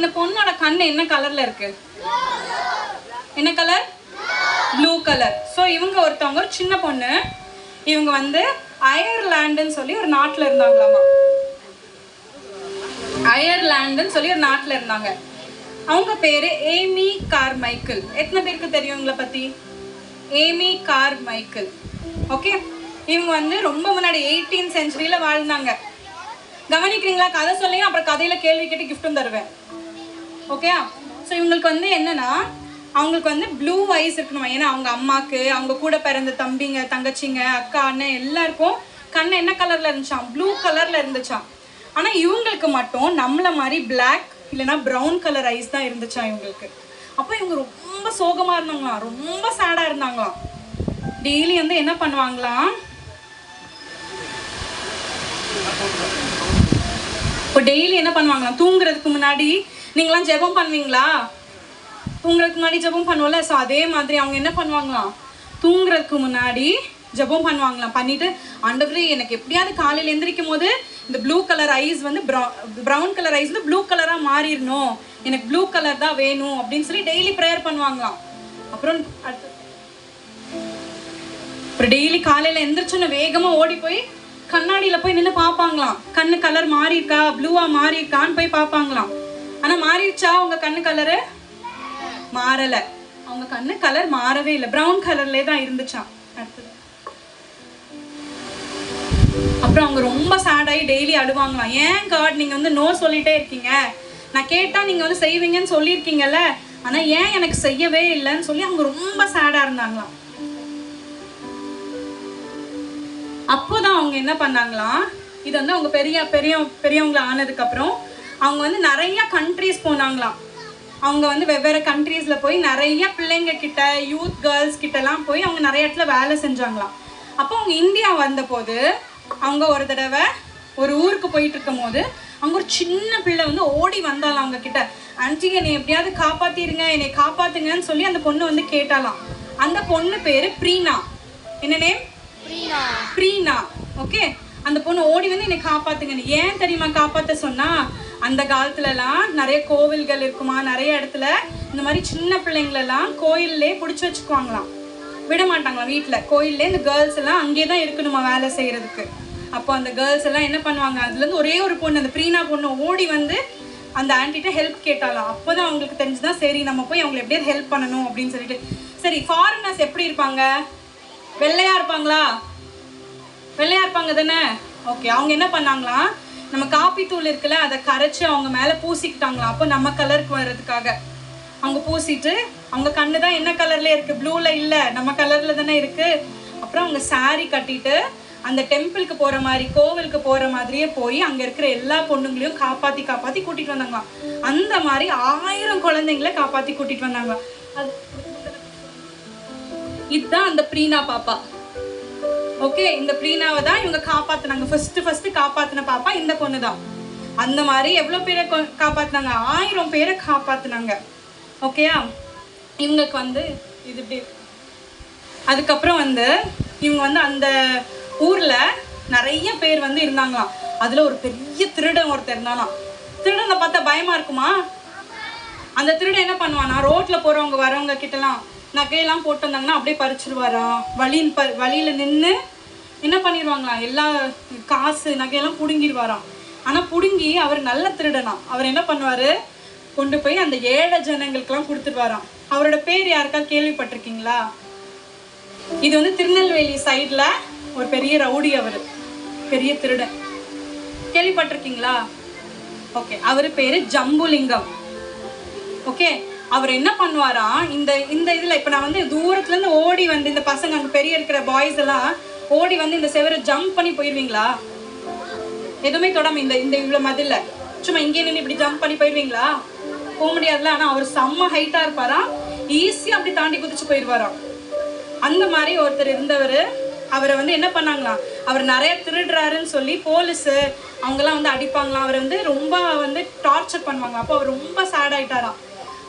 இந்த பொண்ணோட கண்ணு என்ன கலர்ல இருக்கு? என்ன கலர் ப்ளூ கலர் ஸோ இவங்க ஒருத்தவங்க ஒரு சின்ன பொண்ணு. இவங்க வந்து அயர்லாண்டுன்னு சொல்லி ஒரு நாட்டில் இருந்தாங்களாமா? அயர்லாண்டுன்னு சொல்லி ஒரு நாட்டில் இருந்தாங்க. அவங்க பேரு ஏமி கார் மைக்கேல் எத்தனை பேருக்கு தெரியும் உங்களை பத்தி? ஏமி கார் மைக்கிள் ஓகே இவங்க வந்து ரொம்ப முன்னாடி எயிட்டீன் செஞ்சுரியில் வாழ்ந்தாங்க. கவனிக்கிறீங்களா? கதை சொல்லிங்க அப்புறம் கதையில கேள்வி கேட்டு கிஃப்ட்டும் தருவேன். ஓகே ஸோ இவங்களுக்கு வந்து என்னன்னா அவங்களுக்கு வந்து ப்ளூ ஐஸ் இருக்கணும்? ஏன்னா அவங்க அம்மாக்கு அவங்க கூட பிறந்த தம்பிங்க தங்கச்சிங்க அக்கா அண்ணன் எல்லாருக்கும் கண்ணு என்ன கலர்ல இருந்துச்சாம்? ப்ளூ கலர்ல இருந்துச்சா ஆனா இவங்களுக்கு மட்டும் நம்மள மாதிரி பிளாக் இல்லைன்னா ப்ரௌன் கலர் ஐஸ் தான் இருந்துச்சான் இவங்களுக்கு. அப்போ இவங்க ரொம்ப சோகமா இருந்தாங்களாம். ரொம்ப சேடா இருந்தாங்களாம். டெய்லி வந்து என்ன பண்ணுவாங்களாம்? இப்போ டெய்லி என்ன பண்ணுவாங்களாம்? தூங்குறதுக்கு முன்னாடி நீங்களாம் ஜெபம் பண்ணுவீங்களா தூங்குறதுக்கு முன்னாடி ஜெபம் பண்ணுவோம்ல ஸோ அதே மாதிரி அவங்க என்ன பண்ணுவாங்களாம்? தூங்குறதுக்கு முன்னாடி ஜெபம் பண்ணுவாங்களாம். பண்ணிட்டு ஆண்டவரே எனக்கு எப்படியாவது காலையில் எந்திரிக்கும் போது இந்த ப்ளூ கலர் ஐஸ் வந்து ப்ரௌன் கலர் ஐஸ் வந்து ப்ளூ கலராக மாறிடணும். எனக்கு ப்ளூ கலர் தான் வேணும் அப்படின்னு சொல்லி டெய்லி ப்ரேயர் பண்ணுவாங்களாம். அப்புறம் அப்புறம் டெய்லி காலையில் எந்திரிச்சோன்னு வேகமாக ஓடி போய் கண்ணாடியில் போய் நின்று பார்ப்பாங்களாம். கண்ணு கலர் மாறியிருக்கா ப்ளூவாக மாறியிருக்கான்னு போய் பார்ப்பாங்களாம். ஆனா மாறிடுச்சா உங்கள் கண்ணு கலரு மாறல. அவங்க கண்ணு கலர் மாறவே இல்லை. பிரவுன் கலர்லே தான் இருந்துச்சான் அடுத்தது. அப்புறம் அவங்க ரொம்ப சேடாகி டெய்லி அழுவாங்களாம். ஏன் காட் நீங்க வந்து நோ சொல்லிட்டே இருக்கீங்க? நான் கேட்டா நீங்க வந்து செய்வீங்கன்னு சொல்லியிருக்கீங்கல்ல? ஆனா ஏன் எனக்கு செய்யவே இல்லைன்னு சொல்லி அவங்க ரொம்ப சேடா இருந்தாங்களாம். அப்போதான் அவங்க என்ன பண்ணாங்களாம்? இது வந்து அவங்க பெரிய பெரிய பெரியவங்களை ஆனதுக்கு அப்புறம் அவங்க வந்து நிறைய கண்ட்ரீஸ் போனாங்களாம். அவங்க வந்து வெவ்வேறு கண்ட்ரீஸ்ல போய் நிறைய பிள்ளைங்க கிட்ட யூத் கேர்ள்ஸ் கிட்டலாம் போய் அவங்க நிறைய இடத்துல வேலை செஞ்சாங்களாம். அப்போ அவங்க இந்தியா வந்தபோது அவங்க ஒரு தடவை ஒரு ஊருக்கு போயிட்டு இருக்கும் போது அங்க ஒரு சின்ன பிள்ளை வந்து ஓடி வந்தாலாம் அவங்க கிட்ட ஆன்ட்டி என்னை எப்படியாவது காப்பாத்திருங்க என்னை காப்பாத்துங்கன்னு சொல்லி அந்த பொண்ணு வந்து கேட்டாலாம் அந்த பொண்ணு பேரு ப்ரீனா. என்ன நேம்? ப்ரீனா. ஓகே? அந்த பொண்ணு ஓடி வந்து என்னை காப்பாத்துங்கன்னு ஏன் தெரியுமா காப்பாத்த சொன்னா அந்த காலத்துலலாம் நிறைய கோவில்கள் இருக்குமா நிறைய இடத்துல இந்த மாதிரி சின்ன பிள்ளைங்களெல்லாம் கோயில்லே பிடிச்சி வச்சுக்குவாங்களாம். விட மாட்டாங்களாம் வீட்டில் கோயில்லே இந்த கேர்ள்ஸ் எல்லாம் அங்கேயே தான் இருக்கணுமா வேலை செய்யறதுக்கு. அப்போ அந்த கேர்ள்ஸ் எல்லாம் என்ன பண்ணுவாங்க அதுலேருந்து ஒரே ஒரு பொண்ணு அந்த ப்ரீனா பொண்ணு ஓடி வந்து அந்த ஆன்ட்டிட்ட ஹெல்ப் கேட்டாலாம் அப்போதான் அவங்களுக்கு தெரிஞ்சுதான் சரி நம்ம போய் அவங்களை எப்படியாவது ஹெல்ப் பண்ணணும் அப்படின்னு சொல்லிட்டு. சரி ஃபாரினர்ஸ் எப்படி இருப்பாங்க? வெள்ளையாக இருப்பாங்களா? வெள்ளையா இருப்பாங்க தானே? ஓகே அவங்க என்ன பண்ணாங்களாம் நம்ம காப்பி தூள் இருக்குல்ல அதை கரைச்சி அவங்க மேல பூசிக்கிட்டாங்களாம் அப்போ நம்ம கலருக்கு வர்றதுக்காக. அவங்க பூசிட்டு அவங்க கண்ணு தான் என்ன கலர்ல இருக்கு? ப்ளூல இல்ல. நம்ம கலர்ல தானே இருக்கு? அப்புறம் அவங்க சாரி கட்டிட்டு அந்த டெம்பிளுக்கு போற மாதிரி கோவிலுக்கு போற மாதிரியே போய் அங்க இருக்கிற எல்லா பொண்ணுங்களையும் காப்பாத்தி காப்பாத்தி கூட்டிட்டு வந்தாங்களாம். அந்த மாதிரி ஆயிரம் குழந்தைங்களை காப்பாத்தி கூட்டிட்டு வந்தாங்க அது இதுதான் அந்த ப்ரீனா பாப்பா. ஓகே இந்த ப்ரீனாவை தான் இவங்க காப்பாத்தினாங்க. ஃபர்ஸ்ட் ஃபர்ஸ்ட் காப்பாத்தின பாப்பா இந்த பொண்ணு தான் அந்த மாதிரி எவ்வளோ பேரை காப்பாத்தினாங்க? ஆயிரம் பேரை காப்பாத்தினாங்க. ஓகேயா இவங்களுக்கு வந்து இது இப்படி. அதுக்கப்புறம் வந்து இவங்க வந்து அந்த ஊர்ல நிறைய பேர் வந்து இருந்தாங்களாம். அதுல ஒரு பெரிய திருடன் ஒருத்தர் இருந்தாலாம் திருடனை பார்த்தா பயமா இருக்குமா? அந்த திருடன் என்ன பண்ணுவானா? ரோட்ல போறவங்க வரவங்க கிட்டலாம் நகையெல்லாம் போட்டு வந்தாங்கன்னா அப்படியே பறிச்சிருவாராம் வழியில் ப வழியில் நின்று என்ன பண்ணிடுவாங்களாம் எல்லா காசு நகையெல்லாம் பிடுங்கிடுவாராம் ஆனால் பிடுங்கி அவர் நல்ல திருடனாம் அவர் என்ன பண்ணுவார்? கொண்டு போய் அந்த ஏழை ஜனங்களுக்கெல்லாம் கொடுத்துருவாராம். அவரோட பேர் யாருக்கா கேள்விப்பட்டிருக்கீங்களா? இது வந்து திருநெல்வேலி சைடில் ஒரு பெரிய ரவுடி அவர். பெரிய திருடன். கேள்விப்பட்டிருக்கீங்களா? ஓகே. அவர் பேர் ஜம்புலிங்கம். ஓகே? அவர் என்ன பண்ணுவாராம் இந்த இந்த இதுல இப்ப நான் வந்து தூரத்துல இருந்து ஓடி வந்து இந்த பசங்க அங்க பெரிய இருக்கிற பாய்ஸ் எல்லாம் ஓடி வந்து இந்த செவரை ஜம்ப் பண்ணி போயிருவீங்களா? எதுவுமே தொடாம இந்த இந்த இவ்வளவு மதில்ல. சும்மா இங்கே நின்று இப்படி ஜம்ப் பண்ணி போயிருவீங்களா? போக முடியாதுல ஆனா அவர் செம்ம ஹைட்டா இருப்பாராம் ஈஸியா அப்படி தாண்டி குதிச்சு போயிருவாராம் அந்த மாதிரி ஒருத்தர் இருந்தவர் அவரை வந்து என்ன பண்ணாங்களாம் அவர் நிறைய திருடுறாருன்னு சொல்லி போலீஸ் அவங்கெல்லாம் வந்து அடிப்பாங்களாம். அவரை வந்து ரொம்ப வந்து டார்ச்சர் பண்ணுவாங்க. அப்போ அவர் ரொம்ப சேட் ஆயிட்டாராம்.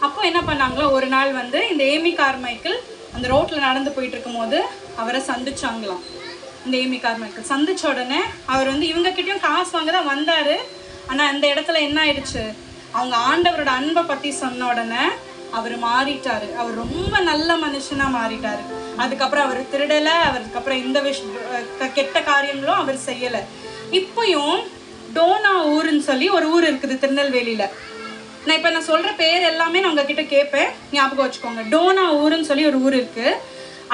அப்போ என்ன பண்ணாங்களோ ஒரு நாள் வந்து இந்த ஏமி கார்மைக்கிள் அந்த ரோட்ல நடந்து போயிட்டு இருக்கும்போது அவரை சந்திச்சாங்களாம். இந்த ஏமி கார்மைக்கிள் சந்திச்ச உடனே அவர் வந்து இவங்க கிட்டயும் காசு வாங்க தான் வந்தாரு. ஆனா அந்த இடத்துல என்ன ஆயிடுச்சு? அவங்க ஆண்டவரோட அன்பை பத்தி சொன்ன உடனே அவர் மாறிட்டாரு. அவர் ரொம்ப நல்ல மனுஷனா மாறிட்டாரு. அதுக்கப்புறம் அவர் திருடலை அவருக்கப்புறம் இந்த விஷ க- கெட்ட காரியங்களும் அவர் செய்யலை. இப்பயும் டோனா ஊருன்னு சொல்லி ஒரு ஊர் இருக்குது திருநெல்வேலியில். நான் இப்போ நான் சொல்கிற பேர் எல்லாமே நான் உங்ககிட்ட கேட்பேன் ஞாபகம் வச்சுக்கோங்க. டோனா ஊருன்னு சொல்லி ஒரு ஊர் இருக்குது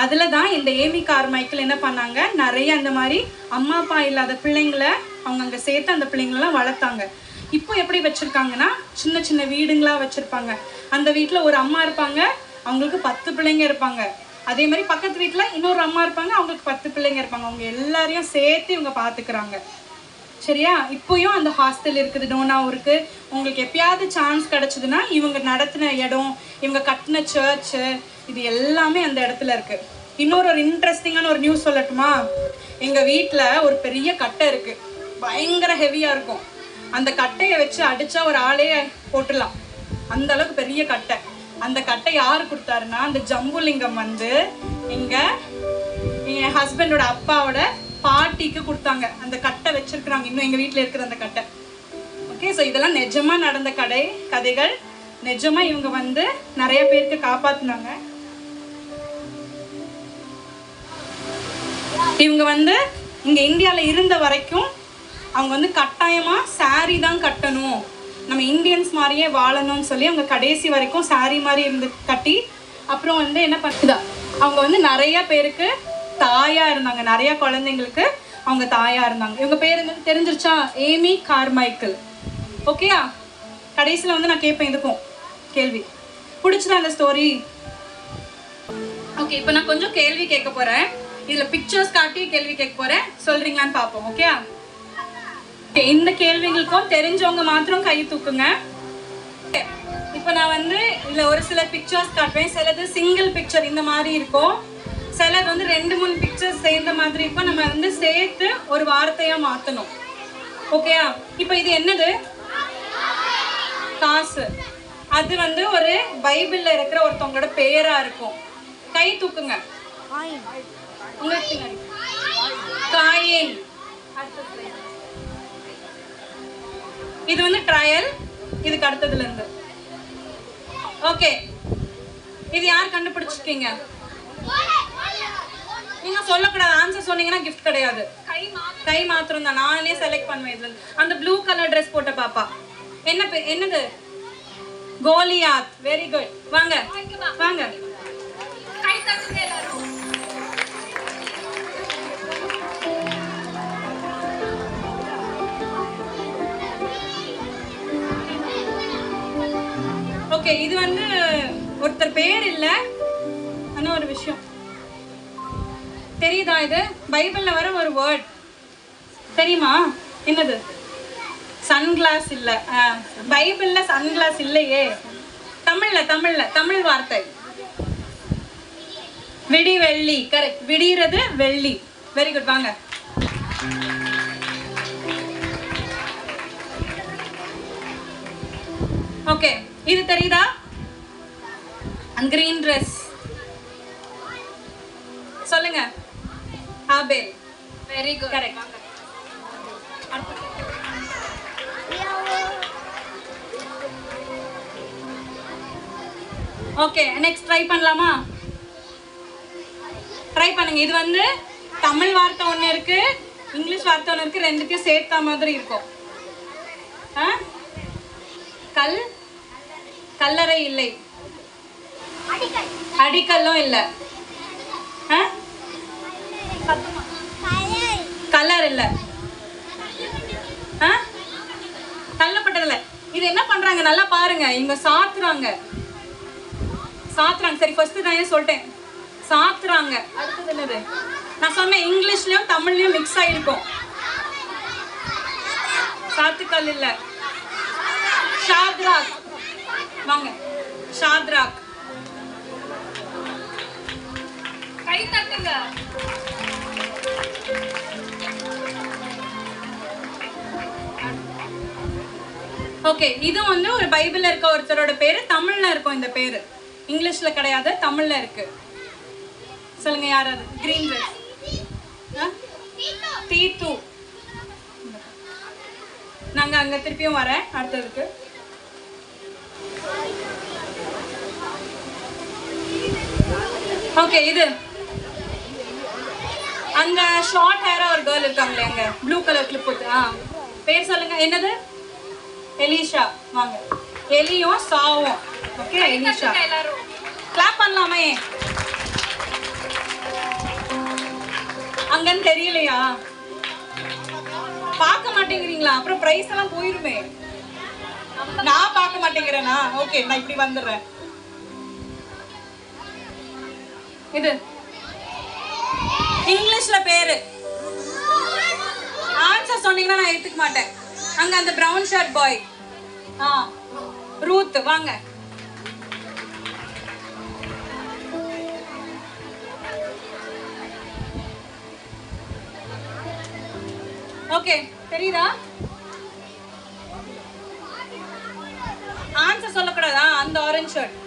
அதில் தான் இந்த ஏமி கார்மைக்கில் என்ன பண்ணாங்க? நிறைய அந்த மாதிரி அம்மா அப்பா இல்லாத பிள்ளைங்களை அவங்க அங்கே சேர்த்து அந்த பிள்ளைங்களெல்லாம் வளர்த்தாங்க. இப்போ எப்படி வச்சுருக்காங்கன்னா சின்ன சின்ன வீடுங்களா வச்சுருப்பாங்க. அந்த வீட்டில் ஒரு அம்மா இருப்பாங்க அவங்களுக்கு பத்து பிள்ளைங்க இருப்பாங்க. அதே மாதிரி பக்கத்து வீட்டில் இன்னொரு அம்மா இருப்பாங்க அவங்களுக்கு பத்து பிள்ளைங்க இருப்பாங்க. அவங்க எல்லாரையும் சேர்த்து இவங்க பார்த்துக்கிறாங்க சரியா? இப்போயும் அந்த ஹாஸ்டல் இருக்குது டோனாவூருக்கு. உங்களுக்கு எப்பயாவது சான்ஸ் கிடச்சிதுன்னா இவங்க நடத்தின இடம் இவங்க கட்டின சர்ச்சு இது எல்லாமே அந்த இடத்துல இருக்குது இன்னொரு ஒரு இன்ட்ரெஸ்டிங்கான ஒரு நியூஸ் சொல்லட்டுமா? எங்கள் வீட்டில் ஒரு பெரிய கட்டை இருக்குது பயங்கர ஹெவியாக இருக்கும். அந்த கட்டையை வச்சு அடித்தா ஒரு ஆளே போட்டுடலாம். அந்த அளவுக்கு பெரிய கட்டை. அந்த கட்டை யார் கொடுத்தாருன்னா அந்த ஜம்புலிங்கம் வந்து இங்கே என் ஹஸ்பண்டோட அப்பாவோட பாட்டிக்கு கொடுத்தாங்க. அந்த கட்டை வச்சிருக்கிறாங்க. இன்னும் எங்க வீட்டில் இருக்கிற அந்த கட்டை. ஓகே ஸோ இதெல்லாம் நிஜமா நடந்த கடை கதைகள். நிஜமா இவங்க வந்து நிறைய பேருக்கு காப்பாத்துனாங்க. இவங்க வந்து இங்க இந்தியாவில் இருந்த வரைக்கும் அவங்க வந்து கட்டாயமா saree தான் கட்டணும். நம்ம இந்தியன்ஸ் மாதிரியே வாழணும்னு சொல்லி அவங்க கடைசி வரைக்கும் saree மாதிரி இருந்து கட்டி அப்புறம் வந்து என்ன பண்ணுதா அவங்க வந்து நிறைய பேருக்கு தாயா இருந்தாங்க. நிறைய குழந்தைங்களுக்கு அவங்க தாயா இருந்தாங்க. இவங்க பேர் என்ன தெரிஞ்சிருச்சா? ஏமி கார்மைக்கிள் ஓகேயா கடைசியில் வந்து நான் கேட்பேன் இதுக்கும். கேள்வி. பிடிச்சதா அந்த ஸ்டோரி ஓகே இப்போ நான் கொஞ்சம் கேள்வி கேட்க போறேன். இதுல பிக்சர்ஸ் காட்டி கேள்வி கேட்க போறேன். சொல்றீங்களான்னு பார்ப்போம் ஓகே இந்த கேள்விகளுக்கும் தெரிஞ்சவங்க மாத்திரம் கை தூக்குங்க. இப்போ நான் வந்து இதுல ஒரு சில பிக்சர்ஸ் காட்டுவேன். சிலது சிங்கிள் பிக்சர் இந்த மாதிரி இருக்கும். சிலது வந்து ரெண்டு மூணு பிக்சர்ஸ் சேர்ந்த மாதிரி இப்போ நம்ம வந்து சேர்த்து ஒரு வார்த்தையாக மாற்றணும் ஓகேயா இப்போ இது என்னது? காசு. அது வந்து ஒரு பைபிளில் இருக்கிற ஒருத்தவங்களோட பேராக இருக்கும். கை தூக்குங்க. உங்களுக்கு காயின். இது வந்து ட்ரையல் இதுக்கு அடுத்ததுல இருந்து. ஓகே இது யார் கண்டுபிடிச்சிருக்கீங்க? நீங்க சொல்லக்கூடாது. ஆன்சர் சொன்னீங்கன்னா கிஃப்ட் கிடையாது. கை மாத்திரம். தான். நானே செலக்ட் பண்ணுவேன் இதுல. அந்த ப்ளூ கலர் ட்ரெஸ் போட்ட பாப்பா. என்ன என்னது? கோலியாத். வெரி குட் வாங்க. வாங்க. ஓகே இது வந்து ஒருத்தர் பேர் இல்ல. ஆனா ஒரு விஷயம். தெரியுதா இது? பைபிளில் வர ஒரு வேர்ட் தெரியுமா? என்னது? சன்கிளாஸ் இல்லை. ஆ, சன்கிளாஸ் இல்லையே. தமிழில் தமிழில் தமிழ் வார்த்தை. விடி வெள்ளி கரெக்ட் விடிறது வெள்ளி. வெரி குட் வாங்க. ஓகே இது தெரியுதா? அந்த கிரீன் ட்ரெஸ் சொல்லுங்க. Abel. Very good correct okay next try பண்ணலாமா? ட்ரை பண்ணுங்க. இது வந்து தமிழ் வார்த்தை ஒன்று இருக்கு இங்கிலீஷ் வார்த்தை ஒன்று இருக்கு ரெண்டுத்தையும் சேர்த்த மாதிரி இருக்கும்? கல் கல்லறை இல்லை. அடிக்கல்லும் இல்லை? கலர் இல்லை. ஆ? இது என்ன பண்றாங்க? நல்லா பாருங்க. இவங்க சாத்துறாங்க. சாத்துறாங்க. சரி ஃபர்ஸ்ட் நான் ஏன் சொல்லிட்டேன். சாத்துறாங்க. அடுத்தது என்னது? நான் சொன்னேன் இங்கிலீஷ்லயும் தமிழ்லயும் மிக்ஸ் ஆயிருக்கும். சாத்துக்கல் இல்ல. ஷாத்ராக். வாங்க. ஷாத்ராக். கை தட்டுங்க. ஓகே இது வந்து ஒரு பைபிளில் இருக்க ஒருத்தரோட பேர். தமிழில் இருக்கும் இந்த பேர். இங்கிலீஷில் கிடையாது தமிழில் இருக்கு. சொல்லுங்க யார் அது? கிரீன் ட்ரெஸ் தீ டூ நாங்கள் அங்கே திருப்பியும் வரேன் அடுத்ததுக்கு. ஓகே இது. அங்க ஷார்ட் ஹேரா ஒரு கேர்ள் இருக்காங்களே அங்க. ப்ளூ கலர் கிளிப் போட்டு ஆ. பேர் சொல்லுங்க. என்னது? எலிஷா வாங்க. எலியும் சாவும் ஓகே எலிஷா கிளாப் பண்ணலாமே. அங்கன்னு தெரியலையா? பார்க்க மாட்டேங்கிறீங்களா? அப்புறம் பிரைஸ் எல்லாம் போயிருமே. நான் பார்க்க மாட்டேங்கிறேனா? ஓகே நான் இப்படி வந்துடுறேன். இது. இங்கிலீஷ்ல பேரு. ஆன்சர் சொன்னீங்கன்னா நான் எடுத்துக்க மாட்டேன். அங்க அந்த பிரவுன் ஷர்ட் பாய் ஆ ரூத் வாங்க. ஓகே தெரியுதா? ஆன்சர் சொல்லக்கூடாதா? அந்த ஆரஞ்சு ஷர்ட்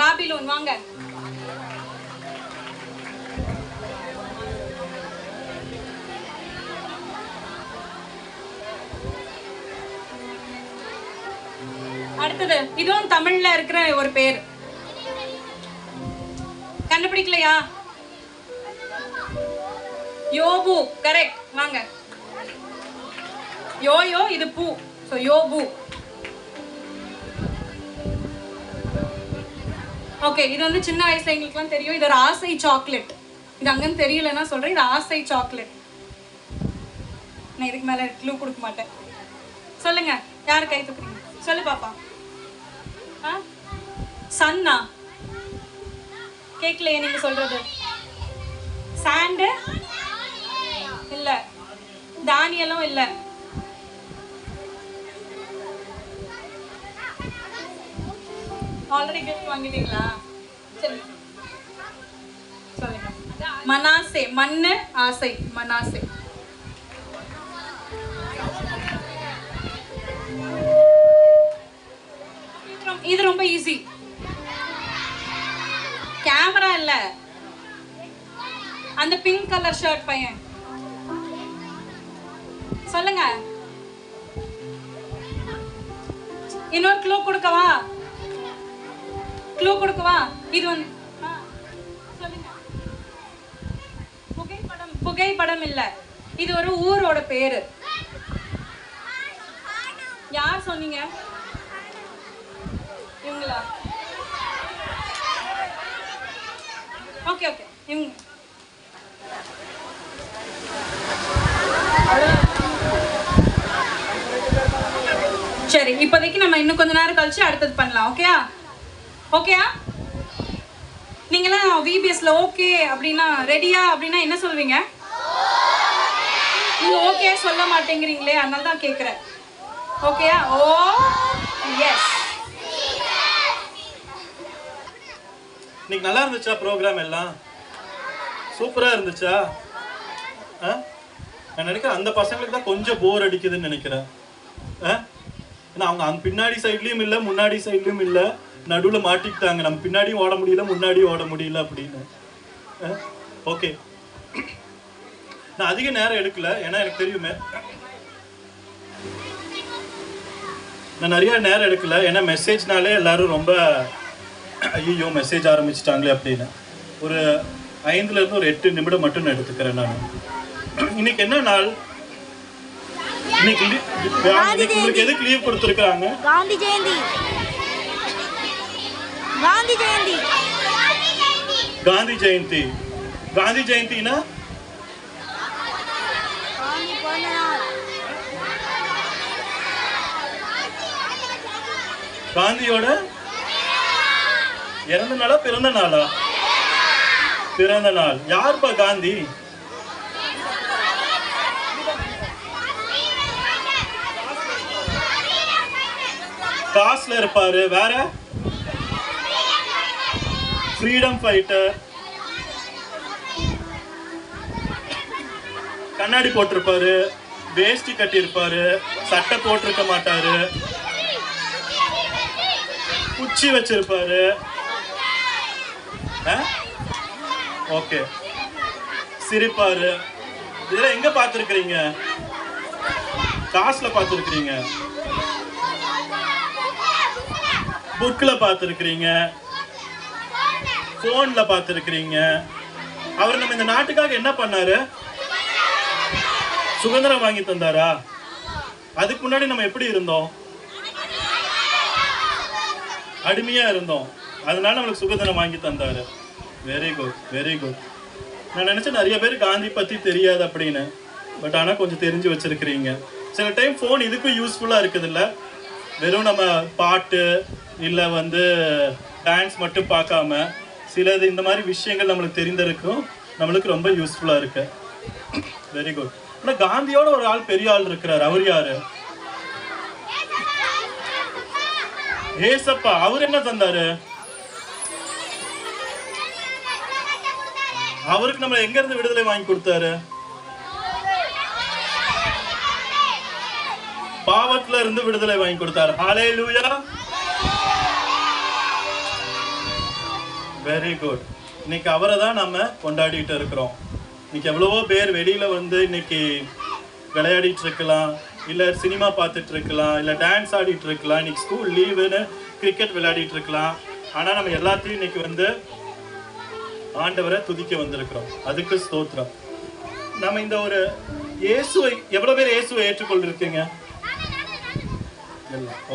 பாபிலோன் வாங்க. அடுத்தது இதுவும் தமிழ்ல இருக்கிற ஒரு பேர். கண்டுபிடிக்கலையா? யோபு கரெக்ட் வாங்க. யோயோ இது பூ. ஸோ யோபு. ஓகே இது வந்து சின்ன வயசுல எங்களுக்குலாம் தெரியும். இது ஒரு ஆசை சாக்லேட் இது அங்கன்னு தெரியலன்னா சொல்றேன். இது ஆசை சாக்லேட் நான் இதுக்கு மேல க்ளூ கொடுக்க மாட்டேன். சொல்லுங்க. யார் கை தூக்குறீங்க சொல்லு பாப்பா. சன்னா. கேட்கலையே நீங்க சொல்றது. சாண்டு? இல்ல. தானியலும் இல்ல. ஆல்ரெடி கிஃப்ட் வாங்கிட்டீங்களா? சரி. சொல்லுங்க. மனாசே மண்ணு ஆசை. மனாசே. இது ரொம்ப- ஈஸி கேமரா இல்ல. அந்த பிங்க் கலர் ஷர்ட் பையன். சொல்லுங்க. இன்னொரு க்ளூ கொடுக்கவா க்ளூ கொடுக்கவா இது வந்து ஆ, சொல்லுங்க. புகைப்படம் புகைப்படம் இல்ல. இது ஒரு ஊரோட பேரு. யார் சொன்னீங்க இவங்களா ஓகே ஓகே. இவங்க. சரி இப்போதைக்கு நம்ம இன்னும் கொஞ்ச நேரம் கழிச்சு அடுத்தது பண்ணலாம் ஓகேயா? ஓகேயா? நீங்களாம் விபிஎஸ்ல ஓகே அப்படின்னா ரெடியா அப்படின்னா என்ன சொல்வீங்க? நீங்க ஓகே சொல்ல மாட்டேங்கிறீங்களே அதனால தான் கேட்குறேன் ஓகேயா? ஓ எஸ் இன்னைக்கு நல்லா இருந்துச்சா ப்ரோக்ராம் எல்லாம்? சூப்பராக இருந்துச்சா? ஆ? நான் நினைக்கிறேன் அந்த பசங்களுக்கு தான் கொஞ்சம் போர் அடிக்குதுன்னு நினைக்கிறேன். ஆ? ஏன்னா அவங்க அந்த பின்னாடி சைட்லயும் இல்லை முன்னாடி சைட்லயும் இல்லை. நடுவில் மாட்டிக்கிட்டாங்க. நம்ம பின்னாடியும் ஓட முடியல முன்னாடியும் ஓட முடியல அப்படின்னு. ஓகே. நான் அதிக நேரம் எடுக்கல. ஏன்னா எனக்கு தெரியுமே. நான் நிறைய நேரம் எடுக்கல. ஏன்னா மெசேஜ்னாலே எல்லாரும் ரொம்ப ஐயோ மெசேஜ் ஆரம்பிச்சிட்டாங்களே அப்படின்னு. ஒரு ஐந்துலேருந்து ஒரு எட்டு நிமிடம் மட்டும் எடுத்துக்கிறேன் நான். இன்னைக்கு என்ன நாள்? இன்னைக்கு உங்களுக்கு எதுக்கு லீவ் கொடுத்துருக்காங்க காந்தி ஜெயந்தி. காந்தி ஜெயந்தி. காந்தி ஜெயந்தி. காந்தி ஜெயந்தினா? காந்தியோட இறந்த நாளா பிறந்த நாளா? பிறந்த நாள். யார்ப்பா காந்தி? காசுல இருப்பாரு. வேற? ஃப்ரீடம் ஃபைட்டர் கண்ணாடி போட்டிருப்பாரு. வேஷ்டி கட்டியிருப்பாரு. சட்டை போட்டிருக்க மாட்டாரு. குச்சி வச்சிருப்பாரு. ஓகே. சிரிப்பாரு. இதெல்லாம் எங்க பார்த்துருக்குறீங்க? காசுல பார்த்துருக்குறீங்க. புக்கில் பார்த்துருக்குறீங்க. ஃபோனில் பார்த்துருக்குறீங்க. அவர் நம்ம இந்த நாட்டுக்காக என்ன பண்ணாரு? சுதந்திரம் வாங்கி தந்தாரா? அதுக்கு முன்னாடி நம்ம எப்படி இருந்தோம்? அடிமையா இருந்தோம். அதனால நம்மளுக்கு சுகதனம் வாங்கி தந்தாரு. வெரி குட் வெரி குட் நான் நினச்சேன் நிறைய பேர் காந்தி பற்றி தெரியாது அப்படின்னு. பட் ஆனால் கொஞ்சம் தெரிஞ்சு வச்சுருக்கிறீங்க. சில டைம் ஃபோன் இதுக்கும் யூஸ்ஃபுல்லாக இருக்குதுல்ல. வெறும் நம்ம பாட்டு இல்லை வந்து டான்ஸ் மட்டும் பார்க்காம சிலது இந்த மாதிரி விஷயங்கள் நம்மளுக்கு தெரிந்திருக்கும். நம்மளுக்கு ரொம்ப யூஸ்ஃபுல்லாக இருக்கு. வெரி குட் ஆனால் காந்தியோட ஒரு ஆள் பெரிய ஆள் இருக்கிறார். அவர் யாரு? ஏசப்பா. அவர் என்ன தந்தாரு? அவருக்கு நம்ம எங்க இருந்து விடுதலை வாங்கி கொடுத்தாரு? பாவத்துல இருந்து விடுதலை வாங்கி கொடுத்தாரு. ஹalleluya வெரி குட் இன்னைக்கு அவரை தான் நம்ம கொண்டாடிட்டு இருக்கிறோம். இன்னைக்கு எவ்வளவோ பேர் வெளியில வந்து இன்னைக்கு விளையாடிட்டு இருக்கலாம். இல்ல சினிமா பார்த்துட்டு இருக்கலாம். இல்ல டான்ஸ் ஆடிட்டு இருக்கலாம். இன்னைக்கு ஸ்கூல் லீவுன்னு கிரிக்கெட் விளையாடிட்டு இருக்கலாம். ஆனா நம்ம எல்லாத்தையும் இன்னைக்கு வந்து ஆண்டவரை துதிக்க வந்திருக்கிறோம். அதுக்கு ஸ்தோத்திரம். நம்ம இந்த ஒரு இயேசுவை எவ்வளவு பேர் இயேசுவை ஏற்றுக்கொண்டிருக்கீங்க?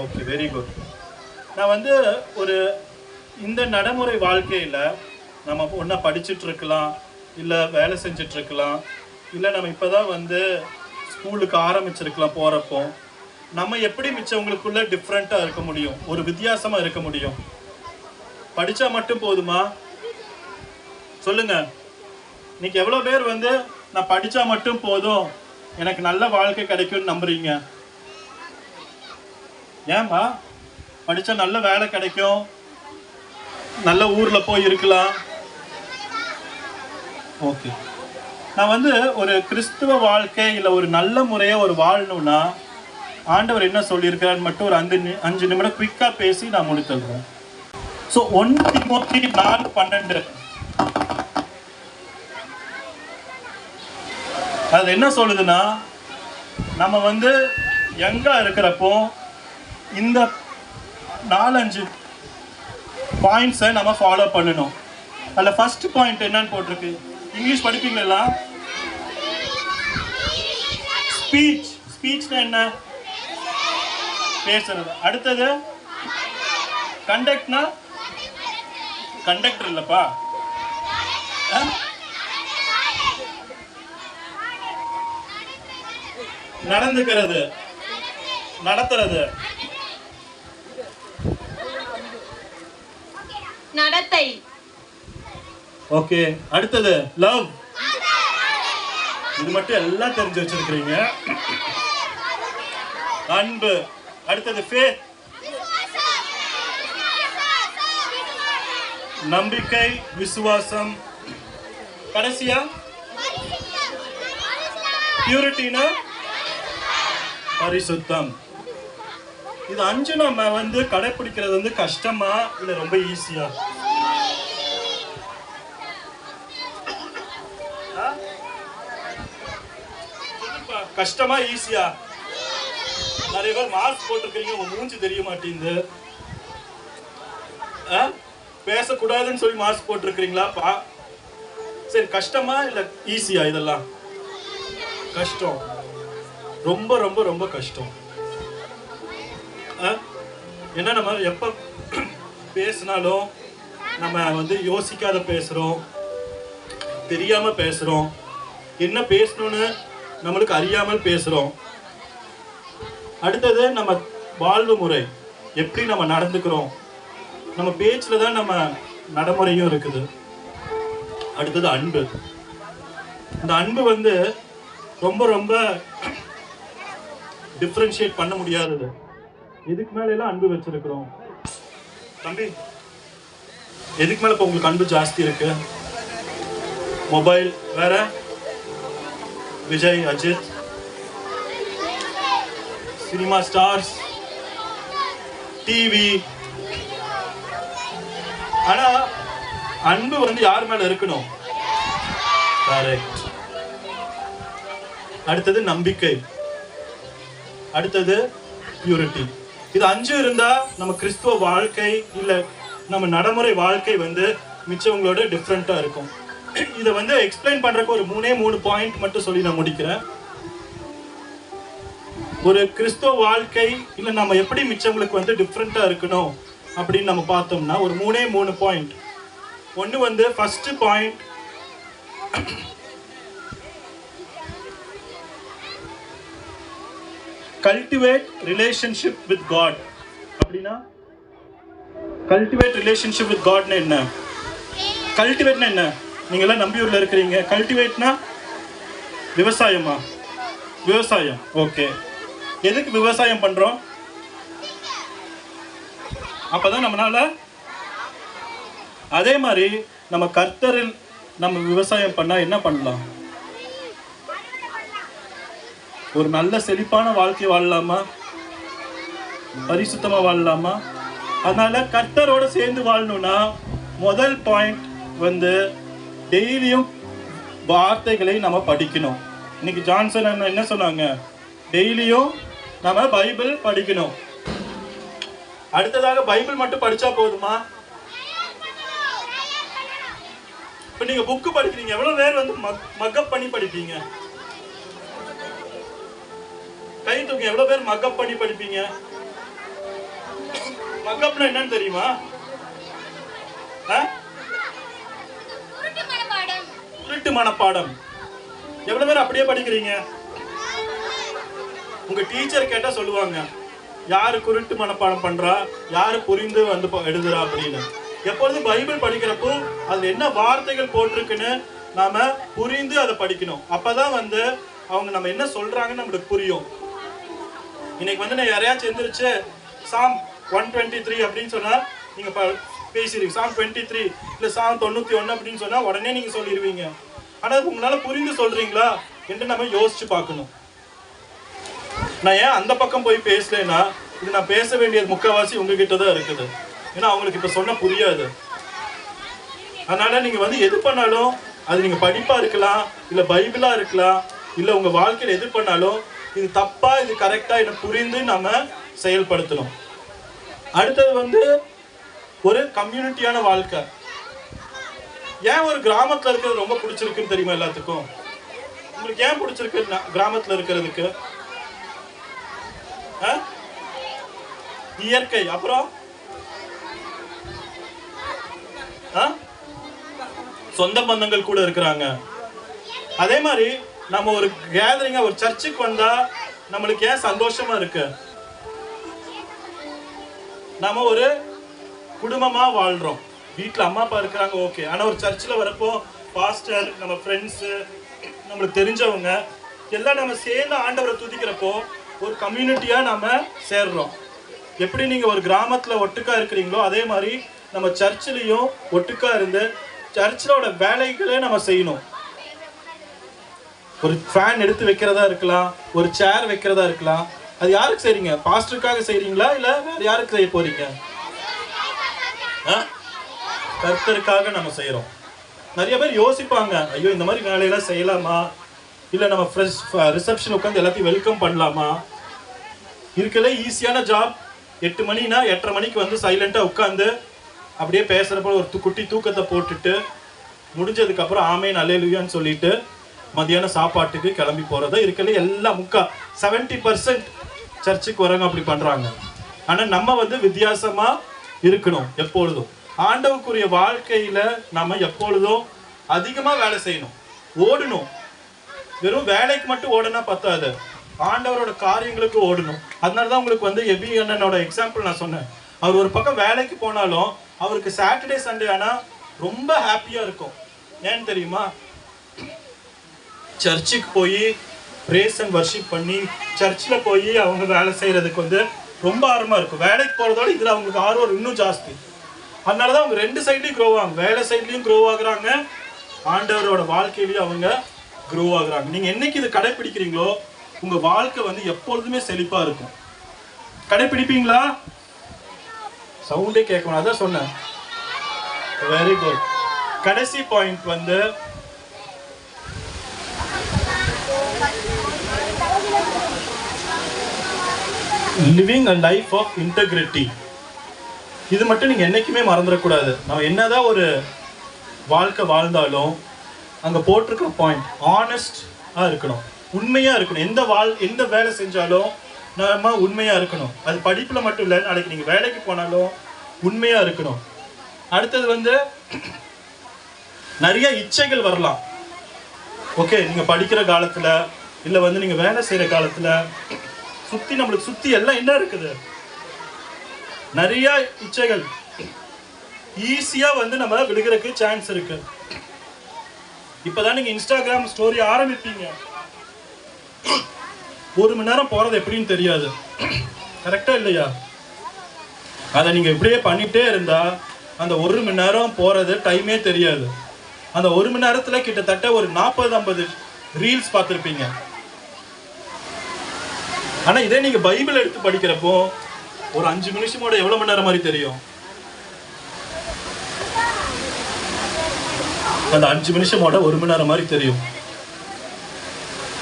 ஓகே வெரி குட் நான் வந்து ஒரு இந்த நடைமுறை வாழ்க்கையில் நம்ம ஒன்றா படிச்சுட்டு இருக்கலாம் இல்லை வேலை செஞ்சுட்டு இருக்கலாம் இல்லை நம்ம இப்போ தான் வந்து ஸ்கூலுக்கு ஆரம்பிச்சிருக்கலாம் போகிறப்போ நம்ம எப்படி மிச்சவங்களுக்குள்ள டிஃப்ரெண்ட்டாக இருக்க முடியும்? ஒரு வித்தியாசமாக இருக்க முடியும்? படித்தா மட்டும் போதுமா? சொல்லுங்க. இன்னைக்கு எவ்வளோ பேர் வந்து நான் படித்தா மட்டும் போதும் எனக்கு நல்ல வாழ்க்கை கிடைக்கும்னு நம்புறீங்க? ஏன்பா படித்தா நல்ல வேலை கிடைக்கும். நல்ல ஊர்ல போய் இருக்கலாம். ஓகே. நான் வந்து ஒரு கிறிஸ்துவ வாழ்க்கை இல்லை ஒரு நல்ல முறையை ஒரு வாழணும்னா ஆண்டவர் என்ன சொல்லியிருக்கிறான்னு மட்டும் ஒரு அஞ்சு அஞ்சு நிமிடம் குயிக்காக பேசி நான் முடித்துடுறேன். ஸோ ஒன்று திமோத்தி நாலு பன்னெண்டு. அது என்ன சொல்லுதுன்னா நம்ம வந்து எங்கே இருக்கிறப்போ இந்த நாலஞ்சு பாயிண்ட்ஸை நம்ம ஃபாலோ பண்ணணும். அதில் ஃபஸ்ட் பாயிண்ட் என்னன்னு போட்டிருக்கு. இங்கிலீஷ் படிப்பீங்களா ஸ்பீச் ஸ்பீச்னா என்ன? பேசுறது. அடுத்தது கண்டக்ட்னா கண்டக்டர் ஆ? நடந்துக்கிறது. நடத்துறது. நடத்தை. ஓகே அடுத்தது லவ் இது மட்டும் எல்லாம் தெரிஞ்சு வச்சிருக்கிறீங்க. அன்பு. அடுத்தது ஃபேத் நம்பிக்கை விசுவாசம். கடைசியா? பியூரிட்டினா பரிசுத்தம். இது அஞ்சு நம்ம வந்து கடைபிடிக்கிறது வந்து கஷ்டமா இல்ல ரொம்ப ஈஸியா கஷ்டமா ஈஸியா நிறைய பேர் மாஸ்க் போட்டிருக்கீங்க. உங்க மூஞ்சி தெரிய மாட்டேங்குது. ஆ? பேசக்கூடாதுன்னு சொல்லி மாஸ்க் போட்டிருக்கிறீங்களா? பா. சரி கஷ்டமா இல்ல ஈஸியா இதெல்லாம்? கஷ்டம். ரொம்ப ரொம்ப ரொம்ப கஷ்டம். ஏன்னா நம்ம எப்ப பேசினாலும் நம்ம வந்து யோசிக்காத பேசுறோம் தெரியாம பேசுறோம். என்ன பேசணும்னு நம்மளுக்கு அறியாமல் பேசுறோம். அடுத்தது நம்ம வாழ்வு முறை எப்படி நம்ம நடந்துக்கிறோம். நம்ம பேச்சில் தான் நம்ம நடைமுறையும் இருக்குது. அடுத்தது அன்பு. இந்த அன்பு வந்து ரொம்ப ரொம்ப டிஃப்ரென்ஷியேட் பண்ண முடியாதது இதுக்கு மேல எல்லாம் அன்பு வச்சிருக்கிறோம். தம்பி எதுக்கு மேல இப்போ உங்களுக்கு அன்பு ஜாஸ்தி இருக்கு? மொபைல் வேற? Vijay Ajith. Cinema stars. TV. ஆனா அன்பு வந்து யார் மேல இருக்கணும்? கரெக்ட் அடுத்தது நம்பிக்கை. அடுத்தது பியூரிட்டி இது அஞ்சு இருந்தா நம்ம கிறிஸ்துவ வாழ்க்கை இல்ல நம்ம நடைமுறை வாழ்க்கை வந்து மிச்சவங்களோட டிஃப்ரெண்ட்டாக இருக்கும். இதை வந்து எக்ஸ்பிளைன் பண்ணுறக்கு ஒரு மூணே மூணு பாயிண்ட் மட்டும் சொல்லி நான் முடிக்கிறேன். ஒரு கிறிஸ்துவ வாழ்க்கை இல்லை நம்ம எப்படி மிச்சவங்களுக்கு வந்து டிஃப்ரெண்ட்டாக இருக்கணும் அப்படின்னு நம்ம பார்த்தோம்னா ஒரு மூணே மூணு பாயிண்ட் ஒன்று வந்து first point cultivate relationship with God அப்படின்னா கல்டிவேட் ரிலேஷன்ஷிப் வித் காட்னா என்ன? கல்டிவேட்னா என்ன? நீங்களாம் நம்பியூர்ல இருக்கிறீங்க. கல்டிவேட்னா விவசாயமா? விவசாயம். ஓகே எதுக்கு விவசாயம் பண்றோம்? அப்பதான் நம்மளால அதே மாதிரி நம்ம கர்த்தரில் நம்ம விவசாயம் பண்ணா என்ன பண்ணலாம்? ஒரு நல்ல செழிப்பான வாழ்க்கை வாழலாமா? பரிசுத்தமா வாழலாமா? அதனால கர்த்தரோட சேர்ந்து வாழணும்னா முதல் பாயிண்ட் வந்து டெய்லியும் வார்த்தைகளை நம்ம படிக்கணும். இன்னைக்கு ஜான்சன் அண்ணா என்ன சொன்னாங்க? டெய்லியும் நம்ம பைபிள் படிக்கணும். அடுத்ததாக பைபிள் மட்டும் படிச்சா போதுமா? இப்ப நீங்க புக்கு படிக்கிறீங்க. எவ்வளவு பேர் வந்து மக்கப் பண்ணி படிப்பீங்க? கை தூக்கி எவ்வளவு பேர் மக்கப் பண்ணி படிப்பீங்க? மக்கப்னா என்னன்னு தெரியுமா? ஆ? உருட்டு மனப்பாடம். எவ்வளவு பேர் அப்படியே படிக்கிறீங்க? உங்க டீச்சர் கேட்டா சொல்லுவாங்க யாரு குருட்டு மனப்பாடம் பண்றா? யாரு புரிந்து வந்து எழுதுறா? அப்படின்னு. எப்பொழுதும் பைபிள் படிக்கிறப்போ அதுல என்ன வார்த்தைகள் போட்டிருக்குன்னு நாம புரிந்து அதை படிக்கணும். அப்பதான் வந்து அவங்க நம்ம என்ன சொல்றாங்கன்னு நம்மளுக்கு புரியும். இன்னைக்கு வந்து நான் யாரையாச்சும் எந்திரிச்சு சாம் ஒன் டுவெண்ட்டி த்ரீ அப்படின்னு சொன்னால் நீங்கள் ப- பேசிடுவீங்க சாம் டுவெண்ட்டி த்ரீ இல்லை சாம் தொண்ணூற்றி ஒன்று அப்படின்னு சொன்னால் உடனே நீங்கள் சொல்லிடுவீங்க ஆனால் உங்களால் புரிந்து சொல்கிறீங்களா என்று நம்ம யோசிச்சு பார்க்கணும். நான் ஏன் அந்த பக்கம் போய் பேசலைன்னா இது நான் பேச வேண்டியது முக்கால்வாசி உங்ககிட்ட தான் இருக்குது. ஏன்னா அவங்களுக்கு இப்போ சொன்ன புரியாது. அதனால் நீங்கள் வந்து எது பண்ணாலும் அது நீங்கள் படிப்பாக இருக்கலாம் இல்லை பைபிளாக இருக்கலாம் இல்லை உங்கள் வாழ்க்கையில் எது பண்ணாலும் இது தப்பா இது கரெக்டா இதை புரிந்து நம்ம செயல்படுத்தணும். அடுத்தது வந்து ஒரு கம்யூனிட்டியான வாழ்க்கை. ஏன் ஒரு கிராமத்துல இருக்கிறது ரொம்ப பிடிச்சிருக்குன்னு தெரியுமா எல்லாத்துக்கும்? உங்களுக்கு ஏன் பிடிச்சிருக்கு ந- கிராமத்துல இருக்கிறதுக்கு? ஆ? இயற்கை அப்புறம்? ஆ? சொந்த பந்தங்கள் கூட இருக்கிறாங்க. அதே மாதிரி நம்ம ஒரு கேதரிங்கா ஒரு சர்ச்சுக்கு வந்தா நம்மளுக்கு ஏன் சந்தோஷமா இருக்கு? நம்ம ஒரு குடும்பமா வாழ்றோம். வீட்டில் அம்மா அப்பா இருக்கிறாங்க ஓகே ஆனா ஒரு சர்ச்சில் வரப்போ பாஸ்டர் நம்ம ஃப்ரெண்ட்ஸு நம்மளுக்கு தெரிஞ்சவங்க எல்லாம் நம்ம சேர்ந்து ஆண்டவரை துதிக்கிறப்போ ஒரு கம்யூனிட்டியா நம்ம சேர்றோம். எப்படி நீங்க ஒரு கிராமத்துல ஒட்டுக்கா இருக்கிறீங்களோ அதே மாதிரி நம்ம சர்ச்சிலையும் ஒட்டுக்கா இருந்து சர்ச்சிலோட வேலைகளே நம்ம செய்யணும். ஒரு ஃபேன் எடுத்து வைக்கிறதா இருக்கலாம் ஒரு சேர் வைக்கிறதா இருக்கலாம். அது யாருக்கு செய்றீங்க? பாஸ்டருக்காக செய்றீங்களா இல்ல வேற யாருக்கு செய்ய போறீங்க? ஆ? கர்த்தருக்காக நம்ம செய்கிறோம் நிறைய பேர் யோசிப்பாங்க ஐயோ இந்த மாதிரி வேலையெல்லாம் செய்யலாமா? இல்ல நம்ம ஃப்ரெஷ் ரிசப்ஷன் உட்காந்து எல்லாத்தையும் வெல்கம் பண்ணலாமா? இருக்கல ஈஸியான ஜாப் எட்டு மணினா எட்டரை மணிக்கு வந்து சைலண்டா உட்காந்து அப்படியே பேசுறப்ப ஒரு து- குட்டி தூக்கத்தை போட்டுட்டு முடிஞ்சதுக்கு அப்புறம் ஆமே நல்லேலுயான்னு சொல்லிட்டு மதியான சாப்பாட்டுக்கு கிளம்பி போறதா இருக்கல எல்லாம் முக்கா செவன்டி பர்சன்ட் சர்ச்சுக்கு வரவங்க அப்படி பண்றாங்க. ஆனா நம்ம வந்து வித்தியாசமா இருக்கணும் எப்பொழுதும். ஆண்டவுக்குரிய வாழ்க்கையில நம்ம எப்பொழுதும் அதிகமா வேலை செய்யணும் ஓடணும். வெறும் வேலைக்கு மட்டும் ஓடனா பத்தாது. ஆண்டவரோட காரியங்களுக்கு ஓடணும். அதனால தான் உங்களுக்கு வந்து எபி அண்ணனோட எக்ஸாம்பிள் நான் சொன்னேன். அவர் ஒரு பக்கம் வேலைக்கு போனாலும் அவருக்கு சாட்டர்டே சண்டே ஆனா ரொம்ப ஹாப்பியா இருக்கும். ஏன்னு தெரியுமா? சர்ச்சுக்கு போய் பிரேஸ் அண்ட் வர்ஷிப் பண்ணி சர்ச்சில் போய் அவங்க வேலை செய்கிறதுக்கு வந்து ரொம்ப ஆர்வமாக இருக்கும். வேலைக்கு போகிறதோட இதில் அவங்களுக்கு ஆர்வம் இன்னும் ஜாஸ்தி. அதனால தான் அவங்க ரெண்டு சைட்லையும் க்ரோ ஆகும் வேலை சைட்லேயும் க்ரோ ஆகுறாங்க. ஆண்டவரோட வாழ்க்கையிலையும் அவங்க க்ரோ ஆகுறாங்க. நீங்கள் என்னைக்கு இது கடைப்பிடிக்கிறீங்களோ உங்கள் வாழ்க்கை வந்து எப்பொழுதுமே செழிப்பாக இருக்கும். கடைப்பிடிப்பீங்களா? சவுண்டே கேட்கணும் அதான் சொன்னேன். வெரி குட் கடைசி பாயிண்ட் வந்து living a life of integrity இது மட்டும் நீங்கள் என்றைக்குமே மறந்துடக்கூடாது. நம்ம என்னதான் ஒரு வாழ்க்கை வாழ்ந்தாலும் அங்கே போட்டிருக்கிற பாயிண்ட் ஆனஸ்டாக இருக்கணும். உண்மையாக இருக்கணும். எந்த வாழ் எந்த வேலை செஞ்சாலும் நம்ம உண்மையாக இருக்கணும். அது படிப்பில் மட்டும் இல்லை நாளைக்கு நீங்கள் வேலைக்கு போனாலும் உண்மையாக இருக்கணும். அடுத்தது வந்து நிறைய இச்சைகள் வரலாம். ஓகே நீங்கள் படிக்கிற காலத்தில் இல்லை வந்து நீங்கள் வேலை செய்கிற காலத்தில் சுத்தி நம்மளுக்கு சுத்தி எல்லாம் என்ன இருக்குது? நிறைய இச்சைகள். ஈஸியா வந்து நம்ம விழுகிறதுக்கு சான்ஸ் இருக்கு. இப்பதான் நீங்க இன்ஸ்டாகிராம் ஸ்டோரி ஆரம்பிப்பீங்க. ஒரு மணி நேரம் போறது எப்படின்னு தெரியாது. கரெக்டா இல்லையா? அதை நீங்க இப்படியே பண்ணிட்டே இருந்தா அந்த ஒரு மணி நேரம் போறது டைமே தெரியாது. அந்த ஒரு மணி நேரத்துல கிட்டத்தட்ட ஒரு நாற்பது ஐம்பது ரீல்ஸ் பார்த்துருப்பீங்க. ஆனா இதே நீங்க பைபிள் எடுத்து படிக்கிறப்போ ஒரு அஞ்சு நிமிஷமோட எவ்வளவு மணி நேரம் மாதிரி தெரியும்? அந்த அஞ்சு நிமிஷமோட ஒரு மணி நேரம் மாதிரி தெரியும்.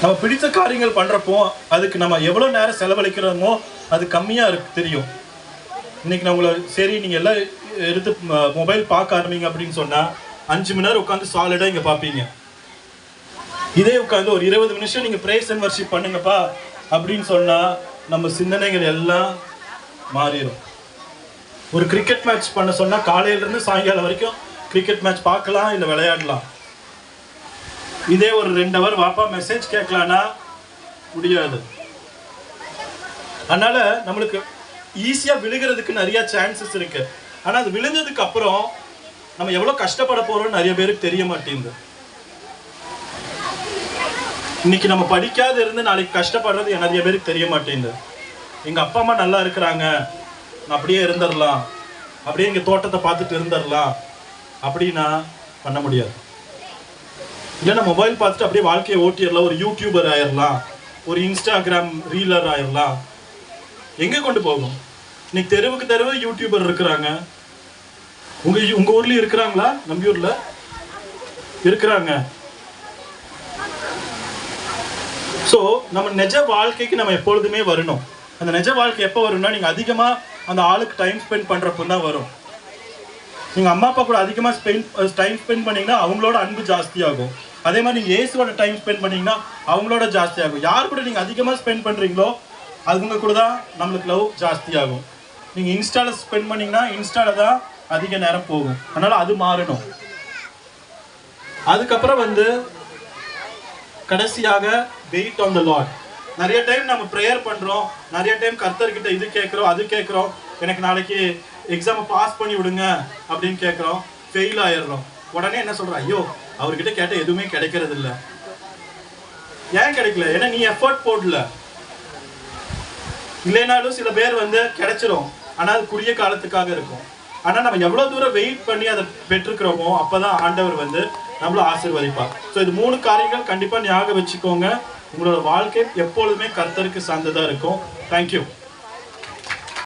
நம்ம பிடித்த காரியங்கள் பண்றப்போ அதுக்கு நம்ம எவ்வளவு நேரம் செலவழிக்கிறோமோ அது கம்மியா இருக்கு தெரியும். இன்னைக்கு நான் உங்களை சரி நீங்க எல்லாம் எடுத்து மொபைல் பார்க்க ஆரம்பிங்க அப்படின்னு சொன்னா அஞ்சு மணி நேரம் உட்காந்து சாலிடா இங்க பார்ப்பீங்க. இதே உட்காந்து ஒரு இருபது நிமிஷம் நீங்க பிரேஸ் அண்ட் வர்ஷிப் பண்ணுங்கப்பா. அப்படின்னு சொன்னா நம்ம சிந்தனைகள் எல்லாம் மாறிடும். ஒரு கிரிக்கெட் மேட்ச் பண்ண சொன்னா காலையில இருந்து சாயங்காலம் வரைக்கும் கிரிக்கெட் மேட்ச் பார்க்கலாம் இல்லை விளையாடலாம். இதே ஒரு ரெண்டு ஹவர் வாப்பா மெசேஜ் கேட்கலான்னா முடியாது. அதனால நம்மளுக்கு ஈஸியா விழுகிறதுக்கு நிறைய சான்சஸ் இருக்கு. ஆனா அது விழுந்ததுக்கு அப்புறம் நம்ம எவ்வளவு கஷ்டப்பட போறோம்னு நிறைய பேருக்கு தெரிய மாட்டேங்குது. இன்னைக்கு நம்ம படிக்காத இருந்து நாளைக்கு கஷ்டப்படுறது நிறைய பேருக்கு தெரிய மாட்டேங்குது. எங்க அப்பா அம்மா நல்லா இருக்கிறாங்க. நான் அப்படியே இருந்துடலாம். அப்படியே எங்கள் தோட்டத்தை பார்த்துட்டு இருந்துடலாம். அப்படின்னா பண்ண முடியாது. இல்லைன்னா மொபைல் பார்த்துட்டு அப்படியே வாழ்க்கையை ஓட்டிடலாம். ஒரு யூடியூபர் ஆயிடலாம். ஒரு இன்ஸ்டாகிராம் ரீலர் ஆயிடலாம். எங்க கொண்டு போகும் இன்னைக்கு தெருவுக்கு தெருவு யூடியூபர் இருக்கிறாங்க. உங்க உங்க ஊர்லயும் இருக்கிறாங்களா? நம்பியூர்ல இருக்கிறாங்க. ஸோ நம்ம நிஜ வாழ்க்கைக்கு நம்ம எப்பொழுதுமே வரணும். அந்த நிஜ வாழ்க்கை எப்போ வரும்னா நீங்கள் அதிகமாக அந்த ஆளுக்கு டைம் ஸ்பெண்ட் பண்ணுறப்போ தான் வரும். நீங்கள் அம்மா அப்பா கூட அதிகமாக ஸ்பெண்ட் டைம் ஸ்பெண்ட் பண்ணிங்கன்னா அவங்களோட அன்பு ஜாஸ்தியாகும். அதே மாதிரி நீங்கள் இயேசுவோட டைம் ஸ்பெண்ட் பண்ணிங்கன்னா அவங்களோட ஜாஸ்தியாகும். யார் கூட நீங்கள் அதிகமாக ஸ்பெண்ட் பண்ணுறீங்களோ அவங்க கூட தான் நம்மளுக்கு லவ் ஜாஸ்தியாகும். நீங்கள் இன்ஸ்டாவில் ஸ்பெண்ட் பண்ணிங்கன்னா இன்ஸ்டாவில் தான் அதிக நேரம் போகும். அதனால் அது மாறணும். அதுக்கப்புறம் வந்து கடைசியாக வெயிட் ஆன் த லாட் நிறைய டைம் நம்ம ப்ரேயர் பண்ணுறோம் நிறைய டைம் கர்த்தர்கிட்ட இது கேட்குறோம் அது கேட்குறோம். எனக்கு நாளைக்கு எக்ஸாமை பாஸ் பண்ணி விடுங்க அப்படின்னு கேட்குறோம். ஃபெயில் ஆயிடுறோம். உடனே என்ன சொல்கிறோம் ஐயோ அவர்கிட்ட கேட்டால் எதுவுமே கிடைக்கிறது இல்லை ஏன் கிடைக்கல? ஏன்னா நீ எஃபர்ட் போடல. இல்லைனாலும் சில பேர் வந்து கிடைச்சிரும். ஆனால் அது குறுகிய காலத்துக்காக இருக்கும். ஆனால் நம்ம எவ்வளோ தூரம் வெயிட் பண்ணி அதை பெற்றுக்கிறோமோ அப்போ தான் ஆண்டவர் வந்து நம்மள ஆசீர்வதிப்பார் ஸோ இது மூணு காரியங்கள் கண்டிப்பா ஞாபகம் வச்சுக்கோங்க. உங்களோட வாழ்க்கை எப்பொழுதுமே கர்த்தருக்கு சார்ந்ததா இருக்கும். தேங்க்யூ